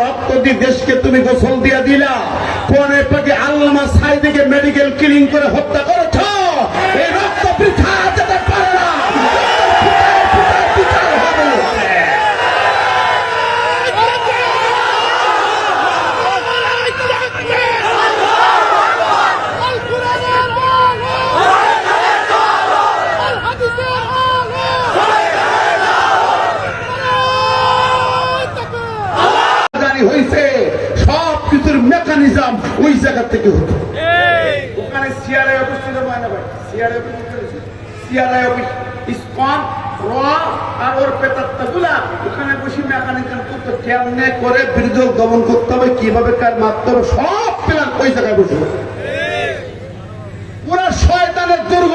রক্ত দেশকে তুমি গোসল দিয়া দিলা পরে আল্লামা সাইদিকে মেডিকেল ক্লিনিং করে হত্যা করেছ এই রক্ত বৃথা যেতে পারে না পিতায় পিতায় বিচার হবে। জানি হয়েছে সব কিছুর মেকানিজম ওই জায়গা থেকে হতো ওখানে সিআরআই অফিস ছিল ময়না ভাই। CRI office CRI office ISKCON র আর ওর পেতাত্তাগুলা ওখানে বসে মেকানিজম করতো কেমনে করে বিরোধী দমন করতে হবে কীভাবে কার মারতে হবে সব প্ল্যান ওই জায়গায় বসে। পুরা শয়তানের দুর্গ।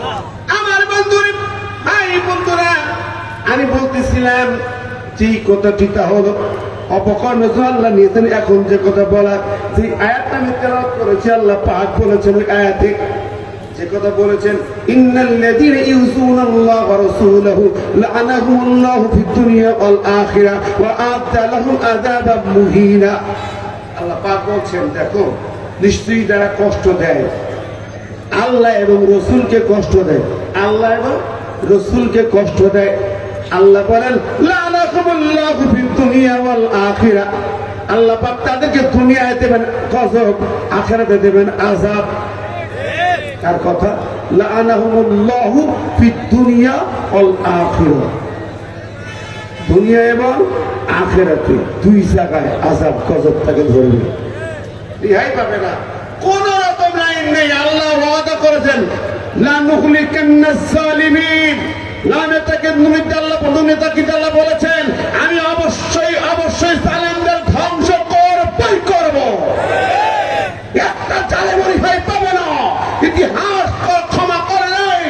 আমি বলতেছিলাম, যে কথাটি হলো অপকর আল্লাহ নিয়েছেন, এখন যে কথা বলেছেন আয়াতে, যে কথা বলেছেন আখিরা দেখো, নিশ্চয়ই যারা কষ্ট দেয়, আল্লাহ এবং রসুলকে কষ্ট দেয়। আল্লাহ এবং রসুলকে কষ্ট দেয়। আল্লাহ বলেন আল্লাহ পাক তাদেরকে দুনিয়ায় দেবেন, গজব, আখিরাতে দেবেন আযাব। তার কথা দুই গজব না। লাইন নেই, আল্লাহ করেছেন লা প্রথম নেতা কিন্তু আল্লাহ বলেছেন আমি অবশ্যই অবশ্যই জালেমদের ধ্বংস করবই করব একটা জালেম রেহাই পাবে না ইতিহাস ক্ষমা করে নাই।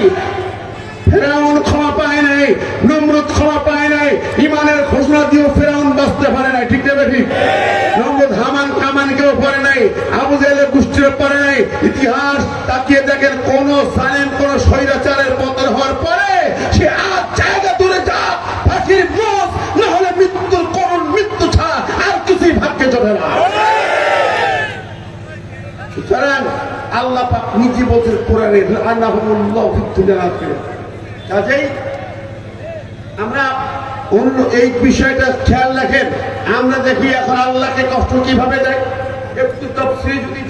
ফেরাউন ক্ষমা পায় নাই, নমরুদ ক্ষমা পায় নাই, ইমানের ঘোষণা দিয়েও ফেরাউন বাঁচতে পারে নাই, ঠিক না ঠিক নমরুদ হামান কামান কেউ পারে নাই, আবু জেলের গোষ্ঠীর পারে নাই। ইতিহাস তাকিয়ে দেখেন, কোন সালেম, কোন স্বৈরাচারের আল্লাহ পাক নিজে বলছেন কাজেই আমরা অন্য এই বিষয়টা খেয়াল রাখেন, আমরা দেখি এখন আল্লাহকে কষ্ট কীভাবে দেয়। একটু তফসিল যদি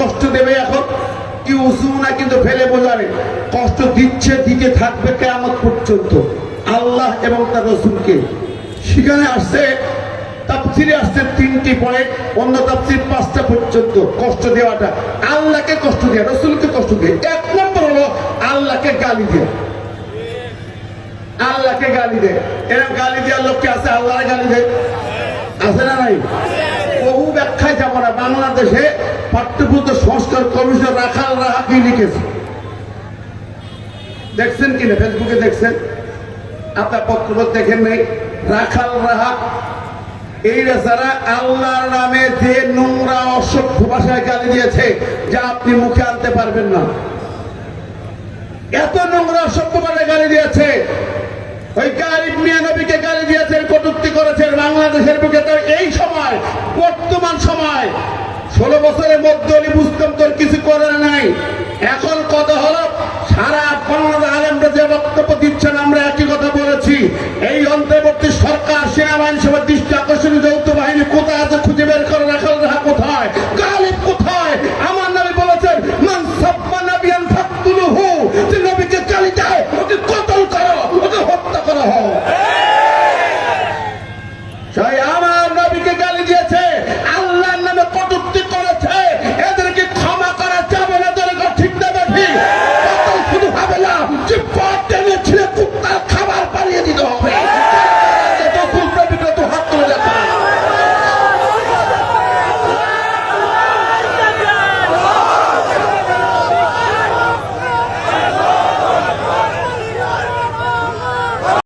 কষ্ট দেবে এখন? ইউযুনা কিন্তু ফেলে বোঝাবে কষ্ট দিচ্ছে, দিতে থাকবে কিয়ামত পর্যন্ত। আল্লাহ এবং তার রাসূলকে। সেখানে আসছে তাফসিরে আসছে তিনটি পয়েন্ট অন্য তাফসির পাঁচটা পর্যন্ত কষ্ট দেওয়াটা। আল্লাহকে কষ্ট দেওয়া রসুলকে কষ্ট দিয়ে। এক নম্বর হলো আল্লাহকে গালি দেওয়া আল্লাহকে গালি দেয়। এরকম গালি দেওয়ার লোককে আছে, আল্লাহর গালি দেয়। আছে না নাই? বহু ব্যাখ্যায় যাব না। বাংলাদেশে পাঠ্যপুত্র সংস্কার কমিশন রাখাল রাহা কি লিখেছে। দেখছেন কিনা ফেসবুকে দেখছেন? আপনার পত্র দেখেন নাই? রাখাল রাহা এই যারা আল্লাহর নামে যে নোংরা, অসভ্য ভাষায় গালি দিয়েছে, যা আপনি মুখে আনতে পারবেন না। এত নোংরা, অসভ্য ভাষায় গালি দিয়েছে। ওই মিয়া নবীকে গালি দিয়েছেন কটুক্তি করেছেন বাংলাদেশের বুকে তো এই সময়, বর্তমান সময়, ষোলো বছরের মধ্যে অলি বুঝতাম তোর কিছু করার নাই। এখন কথা হলো, সারা বাংলাদেশ আলেমরা যে বক্তব্য দিচ্ছেন, আমরা একই কথা বলেছি। এই অন্তর্বর্তী সরকার, সেনাবাহিনী সবার